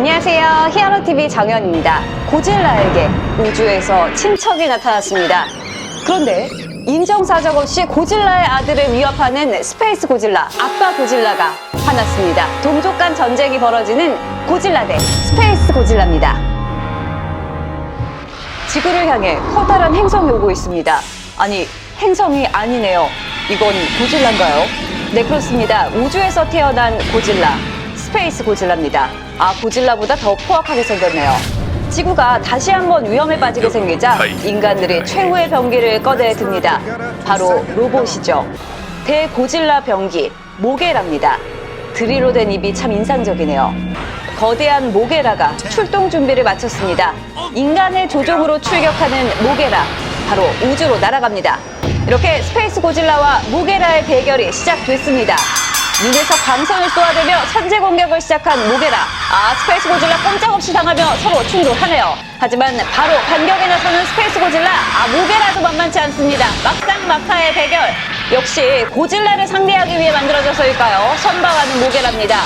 안녕하세요. 히아로TV 정현입니다. 고질라에게 우주에서 친척이 나타났습니다. 그런데 인정사정 없이 고질라의 아들을 위협하는 스페이스 고질라, 아빠 고질라가 화났습니다. 동족 간 전쟁이 벌어지는 고질라 대 스페이스 고질라입니다. 지구를 향해 커다란 행성이 오고 있습니다. 아니, 행성이 아니네요. 이건 고질라인가요? 네, 그렇습니다. 우주에서 태어난 고질라, 스페이스 고질라입니다. 아, 고질라보다 더 포악하게 생겼네요. 지구가 다시 한번 위험에 빠지게 생기자 인간들이 최후의 병기를 꺼내 듭니다. 바로 로봇이죠. 대고질라 병기, 모게라입니다. 드릴로 된 입이 참 인상적이네요. 거대한 모게라가 출동 준비를 마쳤습니다. 인간의 조종으로 출격하는 모게라, 바로 우주로 날아갑니다. 이렇게 스페이스 고질라와 모게라의 대결이 시작됐습니다. 눈에서 광선을 쏘아대며 선제 공격을 시작한 모게라. 아, 스페이스 고질라 꼼짝없이 당하며 서로 충돌하네요. 하지만 바로 반격에 나서는 스페이스 고질라. 아, 모게라도 만만치 않습니다. 막상 막하의 대결. 역시 고질라를 상대하기 위해 만들어져서일까요? 선방하는 모게라입니다.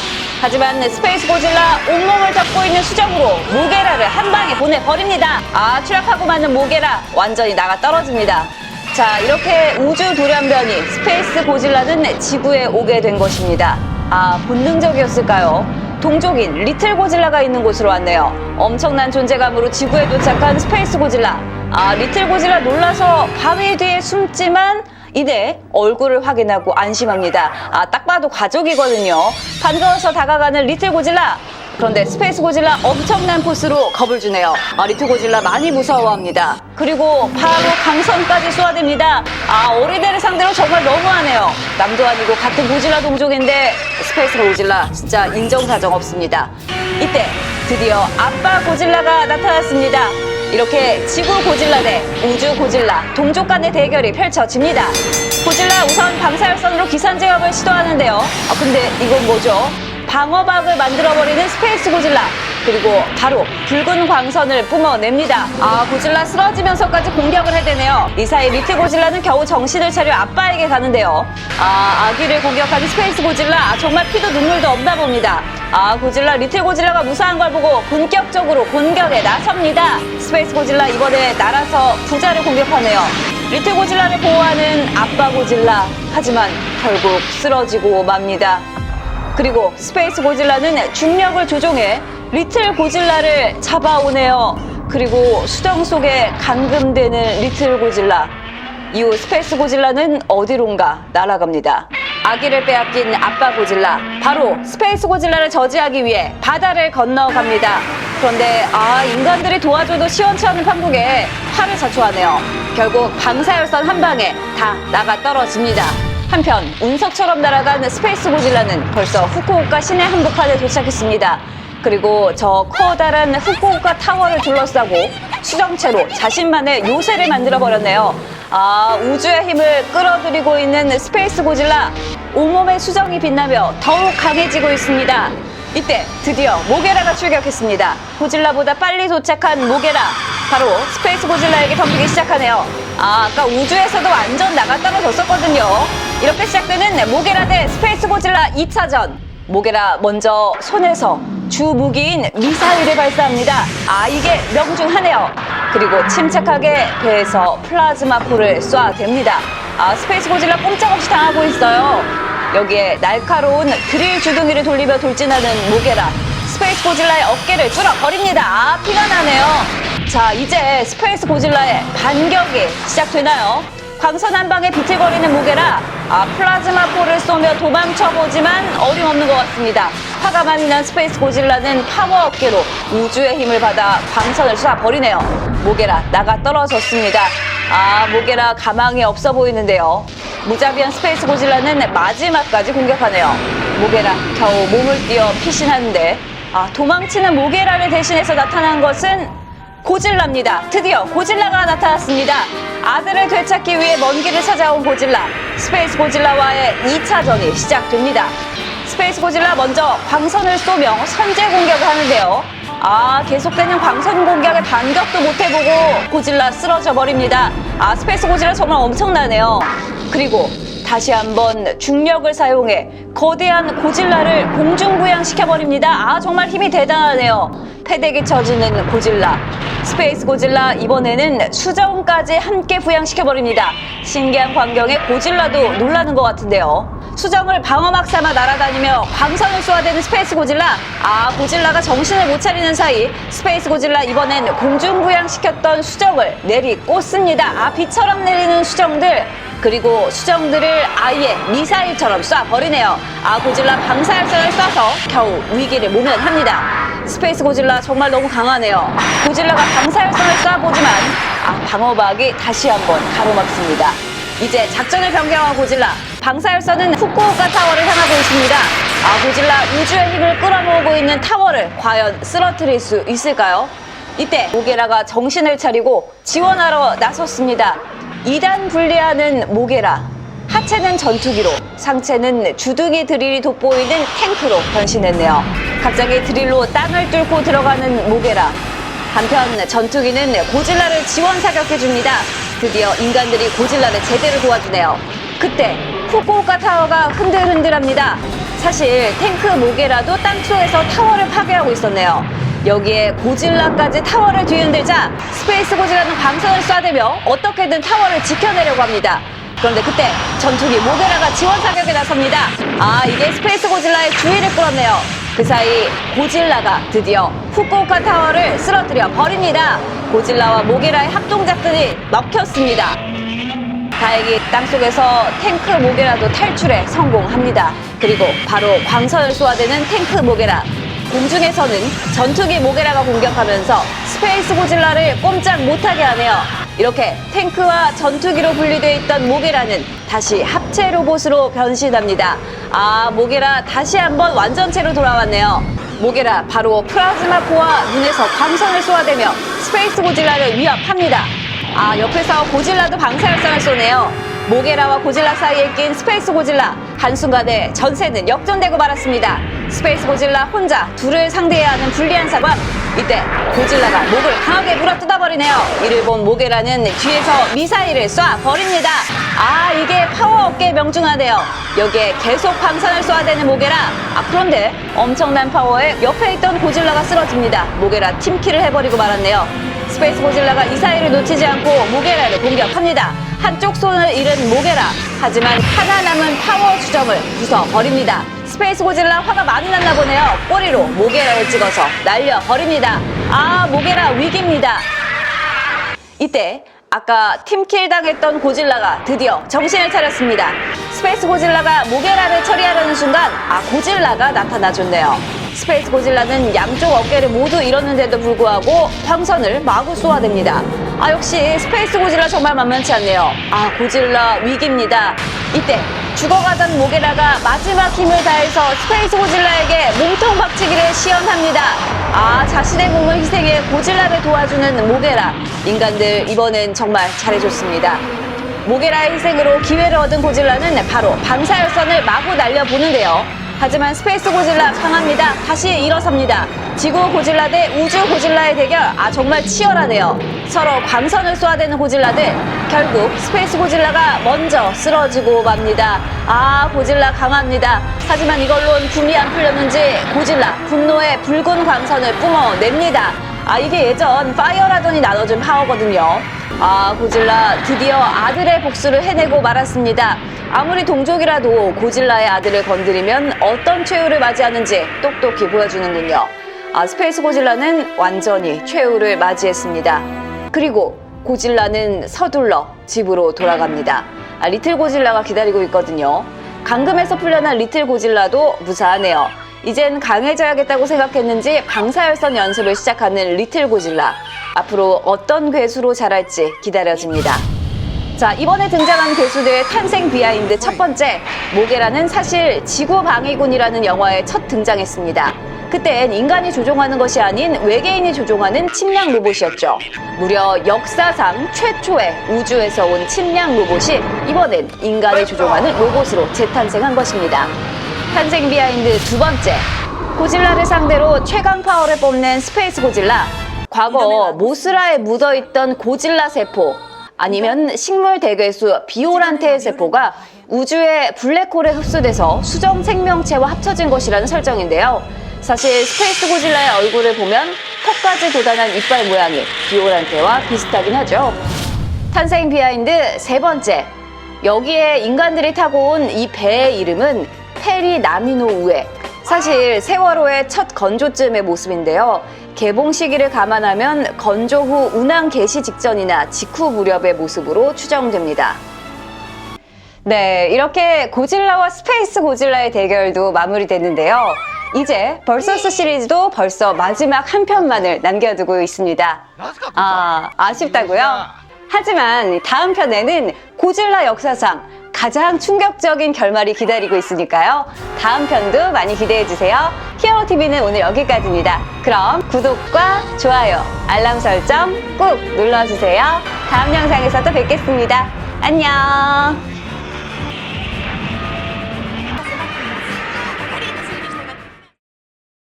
하지만 스페이스 고질라 온몸을 덮고 있는 수정으로 모게라를 한 방에 보내버립니다. 아, 추락하고 마는 모게라 완전히 나가 떨어집니다. 자, 이렇게 우주 돌연변이 스페이스 고질라는 지구에 오게 된 것입니다. 아, 본능적이었을까요? 동족인 리틀 고질라가 있는 곳으로 왔네요. 엄청난 존재감으로 지구에 도착한 스페이스 고질라. 아, 리틀 고질라 놀라서 바위 뒤에 숨지만 이내 얼굴을 확인하고 안심합니다. 아, 딱 봐도 가족이거든요. 반가워서 다가가는 리틀 고질라. 그런데 스페이스 고질라 엄청난 포스로 겁을 주네요. 아, 리틀 고질라 많이 무서워합니다. 그리고 바로 강선까지 쏘아댑니다. 아, 어린애를 상대로 정말 너무하네요. 남도 아니고 같은 고질라 동족인데 스페이스 고질라 진짜 인정사정 없습니다. 이때 드디어 아빠 고질라가 나타났습니다. 이렇게 지구 고질라 대 우주 고질라 동족 간의 대결이 펼쳐집니다. 고질라 우선 방사열선으로 기산 제압을 시도하는데요. 아, 근데 이건 뭐죠? 방어막을 만들어버리는 스페이스 고질라. 그리고 바로 붉은 광선을 뿜어냅니다. 아, 고질라 쓰러지면서까지 공격을 해대네요. 이 사이 리틀 고질라는 겨우 정신을 차려 아빠에게 가는데요. 아, 아기를 공격하는 스페이스 고질라. 아, 정말 피도 눈물도 없나 봅니다. 아, 고질라, 리틀 고질라가 무사한 걸 보고 본격적으로 공격에 나섭니다. 스페이스 고질라 이번에 날아서 부자를 공격하네요. 리틀 고질라를 보호하는 아빠 고질라. 하지만 결국 쓰러지고 맙니다. 그리고 스페이스 고질라는 중력을 조종해 리틀 고질라를 잡아오네요. 그리고 수정 속에 감금되는 리틀 고질라. 이후 스페이스 고질라는 어디론가 날아갑니다. 아기를 빼앗긴 아빠 고질라. 바로 스페이스 고질라를 저지하기 위해 바다를 건너갑니다. 그런데 아 인간들이 도와줘도 시원치 않은 판국에 팔을 자초하네요. 결국 방사열선 한 방에 다 나가 떨어집니다. 한편 운석처럼 날아간 스페이스 고질라는 벌써 후쿠오카 시내 한복판에 도착했습니다. 그리고 저 커다란 후쿠오카 타워를 둘러싸고 수정체로 자신만의 요새를 만들어 버렸네요. 아 우주의 힘을 끌어들이고 있는 스페이스 고질라 온몸의 수정이 빛나며 더욱 강해지고 있습니다. 이때 드디어 모게라가 출격했습니다. 고질라보다 빨리 도착한 모게라 바로 스페이스 고질라에게 덤비기 시작하네요. 아 아까 우주에서도 완전 나가 떨어졌었거든요. 이렇게 시작되는 모게라 대 스페이스 고질라 2차전. 모게라 먼저 손에서 주 무기인 미사일을 발사합니다. 아 이게 명중하네요. 그리고 침착하게 배에서 플라즈마 포를 쏴댑니다. 아 스페이스 고질라 꼼짝없이 당하고 있어요. 여기에 날카로운 드릴 주둥이를 돌리며 돌진하는 모게라. 스페이스 고질라의 어깨를 뚫어버립니다. 아 피가 나네요. 자 이제 스페이스 고질라의 반격이 시작되나요? 광선 한 방에 비틀거리는 모게라 아, 플라즈마 포를 쏘며 도망쳐보지만 어림없는 것 같습니다. 화가 많이 난 스페이스 고질라는 파워 어깨로 우주의 힘을 받아 광선을 쏴버리네요. 모게라 나가 떨어졌습니다. 아 모게라 가망이 없어 보이는데요. 무자비한 스페이스 고질라는 마지막까지 공격하네요. 모게라 겨우 몸을 띄어 피신하는데 아, 도망치는 모게라를 대신해서 나타난 것은 고질라입니다. 드디어 고질라가 나타났습니다. 아들을 되찾기 위해 먼 길을 찾아온 고질라. 스페이스 고질라와의 2차전이 시작됩니다. 스페이스 고질라 먼저 광선을 쏘며 선제 공격을 하는데요. 아, 계속되는 광선 공격에 반격도 못 해보고 고질라 쓰러져 버립니다. 아, 스페이스 고질라 정말 엄청나네요. 그리고 다시 한번 중력을 사용해 거대한 고질라를 공중부양시켜버립니다. 아, 정말 힘이 대단하네요. 패대기 쳐지는 고질라. 스페이스 고질라 이번에는 수정까지 함께 부양시켜버립니다. 신기한 광경에 고질라도 놀라는 것 같은데요. 수정을 방어막 삼아 날아다니며 광선을 쏘아대는 스페이스 고질라. 아, 고질라가 정신을 못 차리는 사이 스페이스 고질라 이번엔 공중부양시켰던 수정을 내리 꽂습니다. 아, 비처럼 내리는 수정들. 그리고 수정들을 아예 미사일처럼 쏴버리네요. 아, 고질라 방사열선을 쏴서 겨우 위기를 모면합니다. 스페이스 고질라 정말 너무 강하네요. 고질라가 방사열선을 쏴보지만 아, 방어막이 다시 한번 가로막습니다. 이제 작전을 변경한 고질라. 방사열선은 후쿠오카 타워를 향하고 있습니다. 아, 고질라 우주의 힘을 끌어모으고 있는 타워를 과연 쓰러뜨릴 수 있을까요? 이때 모게라가 정신을 차리고 지원하러 나섰습니다. 2단 분리하는 모게라. 하체는 전투기로, 상체는 주둥이 드릴이 돋보이는 탱크로 변신했네요. 갑자기 드릴로 땅을 뚫고 들어가는 모게라. 한편 전투기는 고질라를 지원 사격해줍니다. 드디어 인간들이 고질라를 제대로 도와주네요. 그때 후쿠오카 타워가 흔들흔들합니다. 사실 탱크 모게라도 땅속에서 타워를 파괴하고 있었네요. 여기에 고질라까지 타워를 뒤흔들자 스페이스 고질라는 광선을 쏴대며 어떻게든 타워를 지켜내려고 합니다. 그런데 그때 전투기 모게라가 지원 사격에 나섭니다. 아 이게 스페이스 고질라의 주의를 끌었네요. 그 사이 고질라가 드디어 후쿠오카 타워를 쓰러뜨려 버립니다. 고질라와 모게라의 합동작전이 먹혔습니다. 다행히 땅속에서 탱크 모게라도 탈출에 성공합니다. 그리고 바로 광선을 쏘아대는 탱크 모게라. 공중에서는 전투기 모게라가 공격하면서 스페이스 고질라를 꼼짝 못하게 하네요. 이렇게 탱크와 전투기로 분리되어 있던 모게라는 다시 합체 로봇으로 변신합니다. 아, 모게라 다시 한번 완전체로 돌아왔네요. 모게라 바로 플라즈마 코와 눈에서 광선을 쏘아대며 스페이스 고질라를 위협합니다. 아, 옆에서 고질라도 방사열선을 쏘네요. 모게라와 고질라 사이에 낀 스페이스 고질라. 한순간에 전세는 역전되고 말았습니다. 스페이스 고질라 혼자 둘을 상대해야 하는 불리한 상황. 이때 고질라가 목을 강하게 물어 뜯어버리네요. 이를 본 모게라는 뒤에서 미사일을 쏴 버립니다. 아, 이게 파워 업계 명중하네요. 여기에 계속 방선을 쏘아대는 모게라. 아, 그런데 엄청난 파워에 옆에 있던 고질라가 쓰러집니다. 모게라 팀킬을 해버리고 말았네요. 스페이스 고질라가 이 사이를 놓치지 않고 모게라를 공격합니다. 한쪽 손을 잃은 모게라. 하지만 하나 남은 파워 수정을 부숴버립니다. 스페이스 고질라 화가 많이 났나 보네요. 꼬리로 모게라를 찍어서 날려버립니다. 아, 모게라 위기입니다. 이때 아까 팀킬 당했던 고질라가 드디어 정신을 차렸습니다. 스페이스 고질라가 모게라를 처리하려는 순간 아 고질라가 나타나줬네요. 스페이스 고질라는 양쪽 어깨를 모두 잃었는데도 불구하고 황선을 마구 쏘아댑니다. 아 역시 스페이스 고질라 정말 만만치 않네요. 아 고질라 위기입니다. 이때 죽어가던 모게라가 마지막 힘을 다해서 스페이스 고질라에게 몸통 박치기를 시연합니다. 아, 자신의 몸을 희생해 고질라를 도와주는 모게라. 인간들 이번엔 정말 잘해줬습니다. 모게라의 희생으로 기회를 얻은 고질라는 바로 방사열선을 마구 날려보는데요. 하지만 스페이스 고질라 강합니다. 다시 일어섭니다. 지구 고질라 대 우주 고질라의 대결, 아, 정말 치열하네요. 서로 광선을 쏘아대는 고질라들. 결국 스페이스 고질라가 먼저 쓰러지고 맙니다. 아, 고질라 강합니다. 하지만 이걸로는 분이 안 풀렸는지 고질라 분노의 붉은 광선을 뿜어냅니다. 아, 이게 예전 파이어라더니 나눠준 파워거든요. 아, 고질라 드디어 아들의 복수를 해내고 말았습니다. 아무리 동족이라도 고질라의 아들을 건드리면 어떤 최후를 맞이하는지 똑똑히 보여주는군요. 아, 스페이스 고질라는 완전히 최후를 맞이했습니다. 그리고 고질라는 서둘러 집으로 돌아갑니다. 아, 리틀 고질라가 기다리고 있거든요. 강금에서 풀려난 리틀 고질라도 무사하네요. 이젠 강해져야겠다고 생각했는지 방사열선 연습을 시작하는 리틀 고질라. 앞으로 어떤 괴수로 자랄지 기다려집니다. 자, 이번에 등장한 괴수들의 탄생 비하인드 첫 번째, 모게라는 사실 지구 방위군이라는 영화에 첫 등장했습니다. 그땐 인간이 조종하는 것이 아닌 외계인이 조종하는 침략 로봇이었죠. 무려 역사상 최초의 우주에서 온 침략 로봇이 이번엔 인간이 조종하는 로봇으로 재탄생한 것입니다. 탄생 비하인드 두 번째, 고질라를 상대로 최강 파워를 뽐낸 스페이스 고질라. 과거 모스라에 묻어있던 고질라 세포. 아니면 식물 대괴수 비오란테 세포가 우주의 블랙홀에 흡수돼서 수정 생명체와 합쳐진 것이라는 설정인데요. 사실 스페이스 고질라의 얼굴을 보면 턱까지 도단한 이빨 모양이 비오란테와 비슷하긴 하죠. 탄생 비하인드 세 번째. 여기에 인간들이 타고 온 이 배의 이름은 페리 나미노 우에. 사실 세월호의 첫 건조쯤의 모습인데요. 개봉 시기를 감안하면 건조 후 운항 개시 직전이나 직후 무렵의 모습으로 추정됩니다. 네, 이렇게 고질라와 스페이스 고질라의 대결도 마무리됐는데요. 이제 벌서스 시리즈도 벌써 마지막 한 편만을 남겨두고 있습니다. 아, 아쉽다고요? 하지만 다음 편에는 고질라 역사상 가장 충격적인 결말이 기다리고 있으니까요. 다음 편도 많이 기대해 주세요. 히어로 TV는 오늘 여기까지입니다. 그럼 구독과 좋아요, 알람 설정 꾹 눌러주세요. 다음 영상에서 또 뵙겠습니다. 안녕.